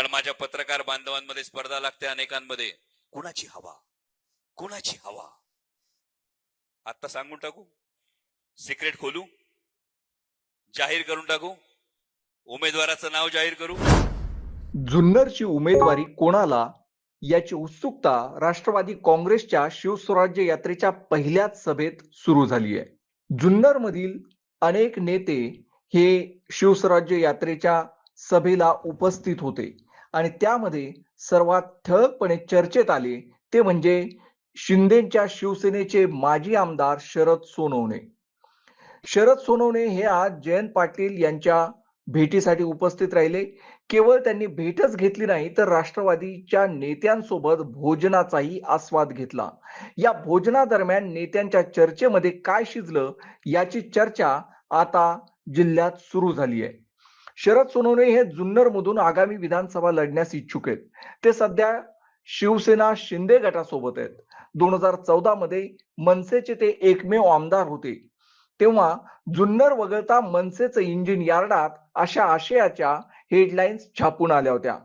कारण माझ्या पत्रकार बांधवांमध्ये स्पर्धा लागते अनेकांमध्ये. कुणाची हवा? कुणाची हवा? आता सांगून टाकू? सिक्रेट खोलू? जाहीर करून टाकू? उमेदवाराचं नाव जाहीर करू? जुन्नरची उमेदवारी कोणाला? याची उत्सुकता राष्ट्रवादी काँग्रेसच्या शिवस्वराज्य यात्रेच्या पहिल्याच सभेत सुरू झाली आहे. जुन्नर मधील अनेक नेते हे शिवस्वराज्य यात्रेच्या सभेला उपस्थित होते. आणि त्यामध्ये सर्वात ठळकपणे चर्चेत आले ते म्हणजे शिंदेच्या शिवसेनेचे माजी आमदार शरद सोनवणे. शरद सोनवणे हे आज जयंत पाटील यांच्या भेटीसाठी उपस्थित राहिले. केवळ त्यांनी भेटच घेतली नाही तर राष्ट्रवादीच्या नेत्यांसोबत भोजनाचाही आस्वाद घेतला. या भोजनादरम्यान नेत्यांच्या चर्चेमध्ये काय शिजलं याची चर्चा आता जिल्ह्यात सुरू झाली आहे. शरद सोनवणे हे जुन्नर मधून आगामी विधानसभा लढण्यास इच्छुक आहेत. ते सध्या शिवसेना शिंदे गटासोबत आहेत. दोन हजार चौदा मध्ये मनसेचे ते एकमेव आमदार होते. तेव्हा जुन्नर वगळता मनसेचं इंजिन यार्डात अशा आशयाच्या हेडलाईन्स छापून आल्या होत्या.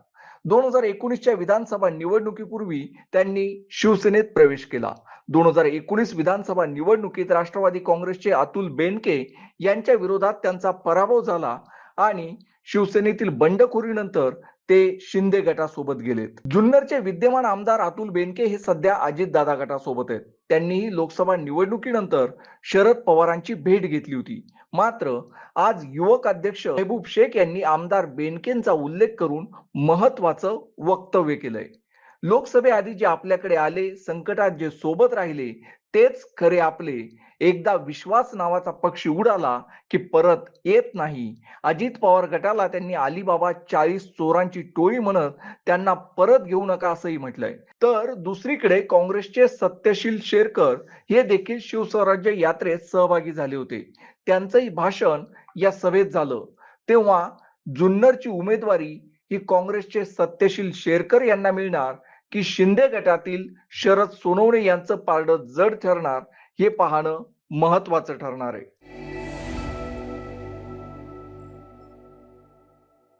दोन हजार एकोणीसच्या विधानसभा निवडणुकीपूर्वी त्यांनी शिवसेनेत प्रवेश केला. दोन हजार एकोणीस विधानसभा निवडणुकीत राष्ट्रवादी काँग्रेसचे अतुल बेनके यांच्या विरोधात त्यांचा पराभव झाला. आणि शिवसेनेतील बंडखोरीनंतर ते शिंदे गटासोबत गेलेत. जुन्नरचे विद्यमान आमदार अतुल बेनके हे सध्या अजितदादा गटासोबत आहेत. त्यांनीही लोकसभा निवडणुकीनंतर शरद पवारांची भेट घेतली होती. मात्र आज युवक अध्यक्ष मेहबूब शेख यांनी आमदार बेनकेंचा उल्लेख करून महत्वाचं वक्तव्य केलंय. लोकसभेआधी जे आपल्याकडे आले संकटात जे सोबत राहिले तेच खरे आपले. एकदा विश्वास नावाचा पक्षी उडाला की परत येत नाही. अजित पवार गटाला त्यांनी अलिबाबा चाळीस चोरांची टोळी म्हणत त्यांना परत घेऊ नका असंही म्हटलंय. तर दुसरीकडे काँग्रेसचे सत्यशील शेरकर हे देखील शिवस्वराज्य यात्रेत सहभागी झाले होते. त्यांचंही भाषण या सभेत झालं. तेव्हा जुन्नरची उमेदवारी ही काँग्रेसचे सत्यशील शेरकर यांना मिळणार की शिंदे गटातील शरद सोनवणे यांचं पारडं जड ठरणार हे पाहणं महत्वाचं ठरणार आहे.